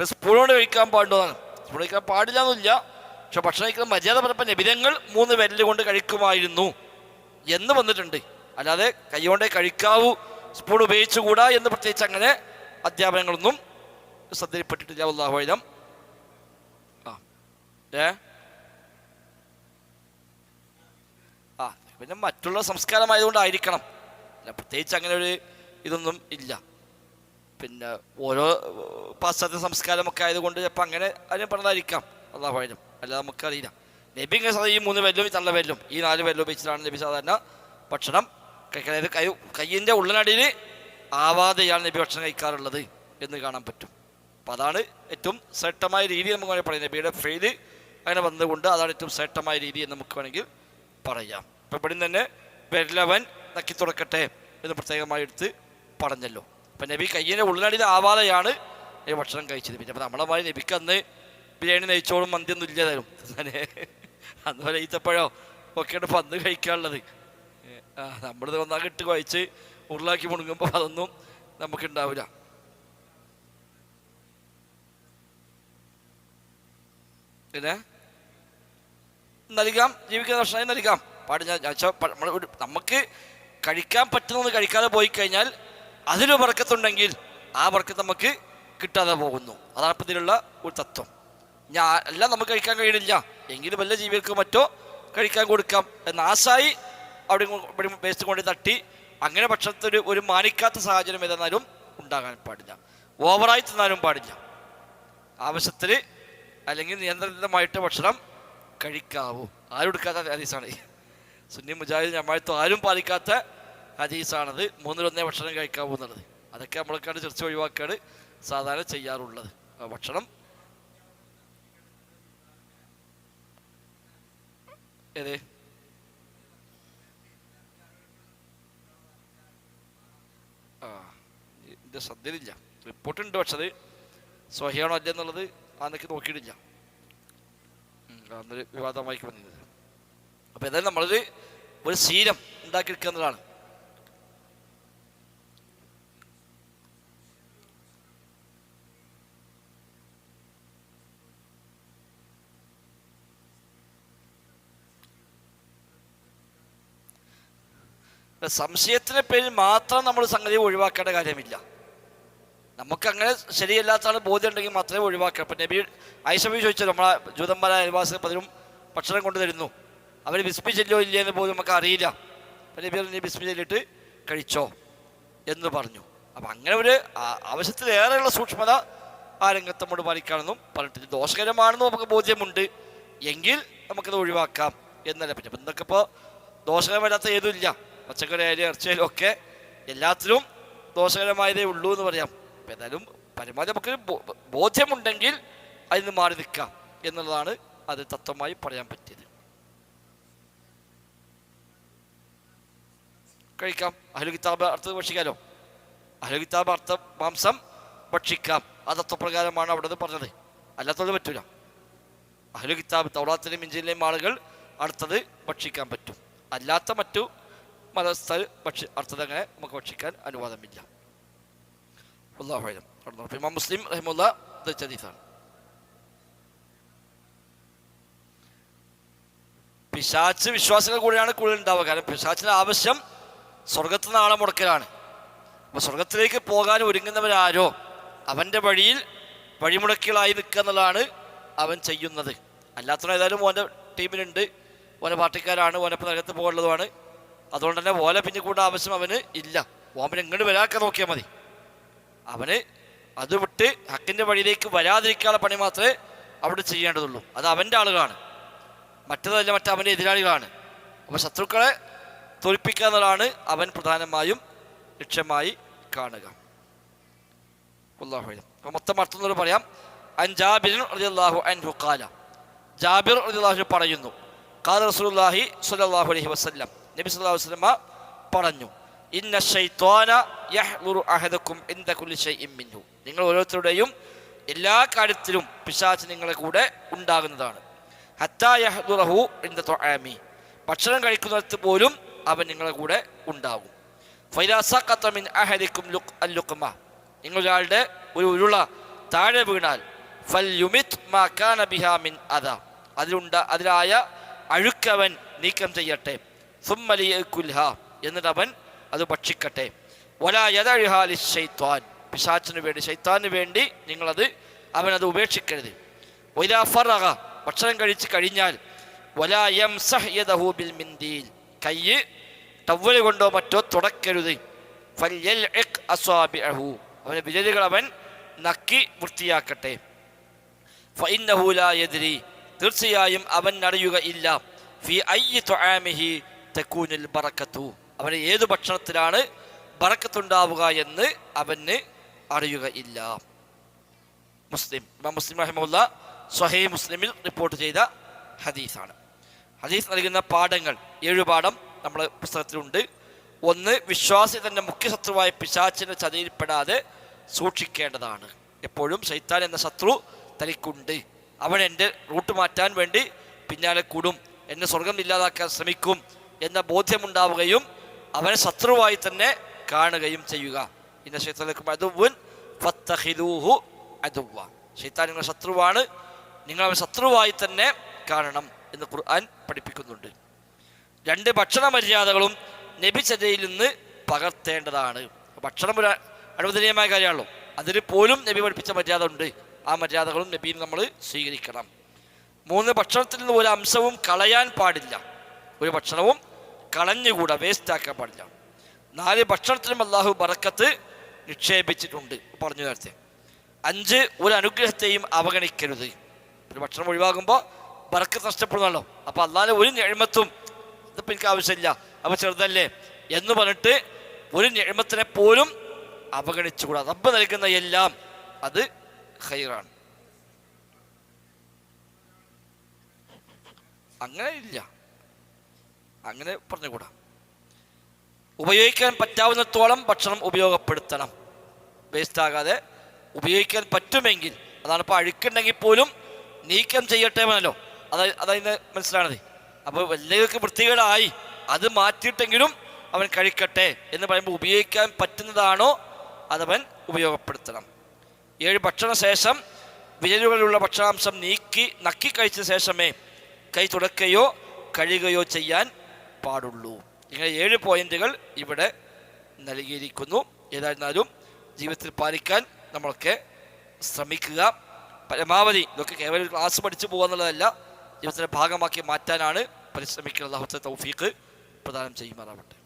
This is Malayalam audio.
ഇപ്പം സ്പൂണോട് കഴിക്കാൻ പാടുന്നതാണ് സ്പൂൺ കഴിക്കാൻ പാടില്ല എന്നില്ല പക്ഷെ ഭക്ഷണം കഴിക്കുന്ന മര്യാദ പറഞ്ഞപ്പോൾ നബിതങ്ങൾ മൂന്ന് വിരൽ കൊണ്ട് കഴിക്കുമായിരുന്നു എന്ന് വന്നിട്ടുണ്ട്. അല്ലാതെ കൈകൊണ്ടേ കഴിക്കാവൂ സ്പൂൺ ഉപയോഗിച്ചുകൂടാ എന്ന് പ്രത്യേകിച്ച് അങ്ങനെ അധ്യാപനങ്ങളൊന്നും ശ്രദ്ധയിൽപ്പെട്ടിട്ടില്ല. അള്ളാഹുലം ആ. ഏ? ആ പിന്നെ മറ്റുള്ള സംസ്കാരമായതുകൊണ്ടായിരിക്കണം പ്രത്യേകിച്ച് അങ്ങനെ ഒരു ഇതൊന്നും ഇല്ല. പിന്നെ ഓരോ പാശ്ചാത്യ സംസ്കാരമൊക്കെ ആയതുകൊണ്ട് ചിലപ്പോൾ അങ്ങനെ അതിനെ പറഞ്ഞതായിരിക്കാം. അള്ളാഹുലും അല്ലാതെ നമുക്കറിയില്ല. നബി ഇങ്ങനെ ഈ മൂന്ന് വെല്ലും ഈ തള്ള ഈ നാല് വെല്ലും ഉപയോഗിച്ചിട്ടാണ് നബി സാധാരണ ഭക്ഷണം കഴിക്കുന്നത് കൈ കയ്യിന്റെ ഉള്ളിനടിയിൽ ആവാതെയാണ് നബി ഭക്ഷണം കഴിക്കാറുള്ളത് എന്ന് കാണാൻ പറ്റും. അപ്പോൾ അതാണ് ഏറ്റവും ശ്രേഷ്ഠമായ രീതി നമുക്ക് വേണമെങ്കിൽ പറയാം. നബിയുടെ ഫെയിൽ അങ്ങനെ വന്നതുകൊണ്ട് അതാണ് ഏറ്റവും ശ്രേഷ്ഠമായ രീതി എന്ന് നമുക്ക് വേണമെങ്കിൽ പറയാം. ഇപ്പം ഇവിടെ തന്നെ വെല്ലവൻ നക്കി തുറക്കട്ടെ എന്ന് പ്രത്യേകമായി എടുത്ത് പറഞ്ഞല്ലോ. അപ്പം നബി കയ്യിന്റെ ഉള്ളിനടിയിൽ ആവാതെയാണ് ഈ ഭക്ഷണം കഴിച്ചത്. പിന്നെ അപ്പം നമ്മളെ മാതിരി നബിക്ക് അന്ന് ബിരിയാണി നെയ്ച്ചോറും മന്തിയൊന്നും ഇല്ലതായിരുന്നു. അങ്ങനെ അന്ന് പോലെ ഈത്തപ്പഴോ ഒക്കെയാണ് അന്ന് കഴിക്കാനുള്ളത്. നമ്മളിത് ഒന്നാകെ ഇട്ട് കഴിച്ച് ഉരുളാക്കി മുണുങ്ങുമ്പോൾ അതൊന്നും നമുക്കുണ്ടാവില്ല പിന്നെ? നൽകാം ജീവിക്കുന്ന ഭക്ഷണം നൽകാം. നമ്മൾ നമുക്ക് കഴിക്കാൻ പറ്റുന്നത് കഴിക്കാതെ പോയി കഴിഞ്ഞാൽ അതിന് വർക്കത്തുണ്ടെങ്കിൽ ആ വർക്കത്ത് നമുക്ക് കിട്ടാതെ പോകുന്നു. അതാണ് ഇപ്പം ഇതിലുള്ള ഒരു തത്വം. ഞാൻ എല്ലാം നമുക്ക് കഴിക്കാൻ കഴിയുന്നില്ല. എങ്കിലും വല്ല ജീവികൾക്ക് മറ്റോ കഴിക്കാൻ കൊടുക്കാം എന്ന് ആശായി അവിടെ വേസ്റ്റ് കൊണ്ട് തട്ടി അങ്ങനെ ഭക്ഷണത്തിൽ ഒരു മാനിക്കാത്ത സാഹചര്യം ഏതെന്നാലും ഉണ്ടാകാൻ പാടില്ല. ഓവറായി തിന്നാനും പാടില്ല. ആവശ്യത്തിൽ അല്ലെങ്കിൽ നിയന്ത്രിതമായിട്ട് ഭക്ഷണം കഴിക്കാവൂ. ആരും എടുക്കാത്ത ഹദീസാണ് സുന്നി മുജാഹിദ് ജമാഅത്തും ആരും പാലിക്കാത്ത ഹദീസാണത്. മൂന്നിലൊന്നേ ഭക്ഷണം കഴിക്കാവുന്നുള്ളത് അതൊക്കെ നമ്മളൊക്കെയാണ് ചർച്ച ഒഴിവാക്കാണ് സാധാരണ ചെയ്യാറുള്ളത്. ഭക്ഷണം. ഏതേ? ആ ഇതിന്റെ ശ്രദ്ധയിലില്ല റിപ്പോർട്ടുണ്ട് പക്ഷെ അത് സ്വഹിയാണോ അല്ല എന്നുള്ളത് അന്നൊക്കെ നോക്കിയിട്ടില്ല. അന്നൊരു വിവാദമായി വന്നിരുന്നത് അപ്പോൾ ഏതായാലും നമ്മളൊരു ഒരു ശീലം ഉണ്ടാക്കിയെടുക്കുക എന്നതാണ് സംശയത്തിന്റെ പേരിൽ മാത്രം നമ്മൾ സംഗതി ഒഴിവാക്കേണ്ട കാര്യമില്ല. നമുക്കങ്ങനെ ശരിയല്ലാത്ത ആൾ ബോധ്യം ഉണ്ടെങ്കിൽ മാത്രമേ ഒഴിവാക്കുക ഇപ്പം നബി ഐഷബി ചോദിച്ചു നമ്മളെ ജൂതന്മാരായ അയൽവാസികൾ പലരും ഭക്ഷണം കൊണ്ടുതരുന്നു അവർ ബിസ്മി ചെല്ലോ ഇല്ല എന്ന് പോലും നമുക്ക് അറിയില്ല. അപ്പം നബി പറഞ്ഞു, "നീ ബിസ്മി ചെല്ലിട്ട് കഴിച്ചോ എന്ന് പറഞ്ഞു. അപ്പം അങ്ങനെ ഒരു ആവശ്യത്തിലേറെയുള്ള സൂക്ഷ്മത ആ രംഗത്ത് നമ്മൾ പാലിക്കാണെന്നും പറഞ്ഞിട്ട് ദോഷകരമാണെന്നും നമുക്ക് ബോധ്യമുണ്ട്. എങ്കിൽ നമുക്കത് ഒഴിവാക്കാം എന്നല്ല പറ്റും. അപ്പം ഇന്നൊക്കെ ഇപ്പോൾ ദോഷകരമല്ലാത്ത ഏതുമില്ല പച്ചക്കറി ആയാലും ഇറച്ചിയായാലും ഒക്കെ എല്ലാത്തിലും ദോഷകരമായതേ ഉള്ളൂ എന്ന് പറയാം. ഏതായാലും പരമാവധി നമുക്ക് ബോധ്യമുണ്ടെങ്കിൽ അതിൽ നിന്ന് മാറി നിൽക്കാം എന്നുള്ളതാണ് അത് തത്വമായി പറയാൻ പറ്റിയത്. കഴിക്കാം. അഹ്ലു കിതാബ് അർത്ഥം ഭക്ഷിക്കാലോ? അഹ്ലു കിതാബ് അർത്ഥം മാംസം ഭക്ഷിക്കാം. ആ തത്വപ്രകാരമാണ് അവിടെ പറഞ്ഞത്. അല്ലാത്തത് പറ്റൂല. അഹ്ലു കിതാബ് തൗറാത്തിലെയും ഇഞ്ചിലെയും ആളുകൾ അടുത്തത് ഭക്ഷിക്കാൻ പറ്റും. അല്ലാത്ത മറ്റു മതസ്ഥർ ഭക്ഷി അർത്ഥതങ്ങളെ നമുക്ക് ഭക്ഷിക്കാൻ അനുവാദമില്ല. ഇമാം മുസ്ലിം റഹിമുള്ള ഹദീസാണ്. പിശാച്ച് വിശ്വാസികൾ കൂടെയാണ് കൂടുതൽ ഉണ്ടാവുക. കാരണം പിശാച്ചിന് ആവശ്യം സ്വർഗത്തിൽ നിന്ന് ആളെ മുടക്കലാണ്. അപ്പൊ സ്വർഗത്തിലേക്ക് പോകാൻ ഒരുങ്ങുന്നവരാരോ അവന്റെ വഴിയിൽ വഴിമുടക്കികളായി നിൽക്കുക എന്നുള്ളതാണ് അവൻ ചെയ്യുന്നത്. അല്ലാത്തവൻ ഏതായാലും ഓന്റെ ടീമിലുണ്ട് ഓന്റെ പാർട്ടിക്കാരാണ്. ഓനപ്പം നരകത്ത് പോകാനുള്ളതുമാണ്. അതുകൊണ്ട് തന്നെ ഓല പിന്നെ കൂടെ ആവശ്യം അവന് ഇല്ല. ഓമൻ എങ്ങോട്ട് വരാക്ക നോക്കിയാൽ മതി. അവന് അത് വിട്ട് ഹക്കിന്റെ വഴിയിലേക്ക് വരാതിരിക്കാനുള്ള പണി മാത്രമേ അവിടെ ചെയ്യേണ്ടതുള്ളൂ. അത് അവന്റെ ആളുകളാണ്. മറ്റതല്ല മറ്റേ അവന്റെ എതിരാളികളാണ്. അപ്പോൾ ശത്രുക്കളെ തോൽപ്പിക്കുക എന്നതാണ് അവൻ പ്രധാനമായും ലക്ഷ്യമായി കാണുക. അള്ളാഹു അപ്പോൾ മൊത്തം അർത്ഥം പറയാം. അൻ ജാബിർ റളിയല്ലാഹു അൻഹു ഖാല. ജാബിർ റളിയല്ലാഹു പറയുന്നു. ഖാല റസൂലുള്ളാഹി സ്വല്ലല്ലാഹു അലൈഹി വസല്ലം. നബി അലൈഹി വസല്ലമ പറഞ്ഞു ഇന്ന ശൈത്വാന യഹ്ലുറു അഹദക്കും ഇൻദ കുല്ലി ഷൈഇൻ മിൻഹു. നിങ്ങൾ ഓരോരുത്തരുടെയും എല്ലാ കാര്യത്തിലും പിശാച് നിങ്ങളെ കൂടെ ഉണ്ടാകുന്നതാണ്. ഹത്താ യഹ്ലുറഹു ഇൻദ തുആമി ഭക്ഷണം കഴിക്കുന്നിടത്ത് പോലും അവൻ നിങ്ങളെ കൂടെ ഉണ്ടാകും. ഫൈദാ സഖത മിൻ അഹദിക്കും ലുക് നിങ്ങൾ നിങ്ങളൊരാളുടെ ഒരു ഉരുള താഴെ വീണാൽ ഫൽ യുമിത് മാ കാന ബിഹാ മിൻ അദ. അതിലുണ്ട അതിലായ അഴുക്കവൻ നീക്കം ചെയ്യട്ടെ. സുമ്മലിയക്കുൽഹ എന്നിട്ട് അവൻ അത് ഭക്ഷിക്കട്ടെ. വലായതഴുഹാലി ഷെയ്ത്വാൻ പിശാച്ചിന് വേണ്ടി ഷെയ്ത്താന് വേണ്ടി നിങ്ങളത് അവനത് ഉപേക്ഷിക്കരുത്. വൈലാ ഫറഹ ഭക്ഷണം കഴിച്ച് കഴിഞ്ഞാൽ വലാ യംസഹ് യദഹു ബിൽ മിന്ദീൽ കയ്യ് ടവൽ കൊണ്ടോ മറ്റോ തുടക്കരുത്. അവന്റെ വിരലുകൾ അവൻ നക്കി വൃത്തിയാക്കട്ടെ. തീർച്ചയായും അവൻ അറിയുക ഇല്ല. ഫി ഐ തുആമിഹി തകൂനുൽ ബറക്കത്തു. അവന് ഏത് ഭക്ഷണത്തിലാണ് ബറക്കത്തുണ്ടാവുക എന്ന് അവന് അറിയുകയില്ല. മുസ്ലിം മുസ്ലിം റഹിമുല്ല സ്വഹേ മുസ്ലിമിൽ റിപ്പോർട്ട് ചെയ്ത ഹദീസാണ്. ഹദീസ് നൽകുന്ന പാഠങ്ങൾ ഏഴ് പാഠം നമ്മുടെ പുസ്തകത്തിലുണ്ട്. ഒന്ന് വിശ്വാസി തന്റെ മുഖ്യ ശത്രുവായ പിശാച്ചിന്റെ ചതിയിൽപ്പെടാതെ സൂക്ഷിക്കേണ്ടതാണ്. എപ്പോഴും ശൈത്താൻ എന്ന ശത്രു തനിക്കുണ്ട്. അവൻ എന്റെ റൂട്ട് മാറ്റാൻ വേണ്ടി പിന്നാലെ കൂടും. എന്നെ സ്വർഗം ഇല്ലാതാക്കാൻ ശ്രമിക്കും. എന്ന ബോധ്യമുണ്ടാവുകയും അവനെ ശത്രുവായി തന്നെ കാണുകയും ചെയ്യുക. ഇന്ന ശൈത്താനക്കും ശത്രുവാണ്. നിങ്ങൾ അവൻ ശത്രുവായി തന്നെ കാണണം എന്ന് ഖുർആൻ പഠിപ്പിക്കുന്നുണ്ട്. രണ്ട് ഭക്ഷണ മര്യാദകളും നബിചര്യയിൽ നിന്ന് പകർത്തേണ്ടതാണ്. ഭക്ഷണം ഒരു അനുവദനീയമായ കാര്യമാണല്ലോ. അതിന് പോലും നബി പഠിപ്പിച്ച മര്യാദ ഉണ്ട് ആ മര്യാദകളും നബിയിൽ നമ്മൾ സ്വീകരിക്കണം. മൂന്ന് ഭക്ഷണത്തിൽ നിന്ന് ഒരു അംശവും കളയാൻ പാടില്ല. ഒരു ഭക്ഷണവും കളഞ്ഞുകൂടാ വേസ്റ്റ് ആക്കാൻ പാടില്ല നാല് ഭക്ഷണത്തിനും അള്ളാഹു ബറക്കത്ത് നിക്ഷേപിച്ചിട്ടുണ്ട് പറഞ്ഞു നേരത്തെ. അഞ്ച് ഒരു അനുഗ്രഹത്തെയും അവഗണിക്കരുത്. ഒരു ഭക്ഷണം ഒഴിവാകുമ്പോൾ ബറക്കത്ത് നഷ്ടപ്പെടുന്നല്ലോ. അപ്പോൾ അള്ളാഹിന് ഒരു ഞെഴ്മത്തും ഇതിപ്പോൾ എനിക്ക് ആവശ്യമില്ല. അപ്പോൾ ചെറുതല്ലേ എന്ന് പറഞ്ഞിട്ട് ഒരു ഞെഴ്മത്തിനെ പോലും അവഗണിച്ചുകൂടാ. റബ്ബ് നൽകുന്ന എല്ലാം അത് ഹൈറാണ് അങ്ങനെ ഇല്ല. അങ്ങനെ പറഞ്ഞുകൂടാ. ഉപയോഗിക്കാൻ പറ്റാവുന്നിടത്തോളം ഭക്ഷണം ഉപയോഗപ്പെടുത്തണം. വേസ്റ്റ് ആകാതെ ഉപയോഗിക്കാൻ പറ്റുമെങ്കിൽ അതാണ് ഇപ്പോൾ അഴുക്കുണ്ടെങ്കിൽ പോലും നീക്കം ചെയ്യട്ടെ എന്നല്ലോ. അതായത് അതായത് മനസ്സിലാണത്. അപ്പോൾ വലിയവർക്ക് വൃത്തികേടായി അത് മാറ്റിയിട്ടെങ്കിലും അവൻ കഴിക്കട്ടെ എന്ന് പറയുമ്പോൾ ഉപയോഗിക്കാൻ പറ്റുന്നതാണോ അതവൻ ഉപയോഗപ്പെടുത്തണം. ഏഴ് ഭക്ഷണ ശേഷം വിരലുകളിലുള്ള ഭക്ഷണാംശം നീക്കി നക്കി കഴിച്ച ശേഷമേ കൈ തുടക്കുകയോ കഴുകുകയോ ചെയ്യാൻ പാടുള്ളൂ. ഇങ്ങനെ ഏഴ് പോയിന്റുകൾ ഇവിടെ നൽകിയിരിക്കുന്നു. ഏതായിരുന്നാലും ജീവിതത്തിൽ പാലിക്കാൻ നമ്മളൊക്കെ ശ്രമിക്കുക. പരമാവധി ഇതൊക്കെ കേവലം ക്ലാസ് പഠിച്ചു പോകുക എന്നുള്ളതല്ല ജീവിതത്തിന്റെ ഭാഗമാക്കി മാറ്റാനാണ് പരിശ്രമിക്കുന്നത്. അള്ളാഹുത്തെ തൗഫീഖ് പ്രദാനം ചെയ്യുമാറാവട്ടെ.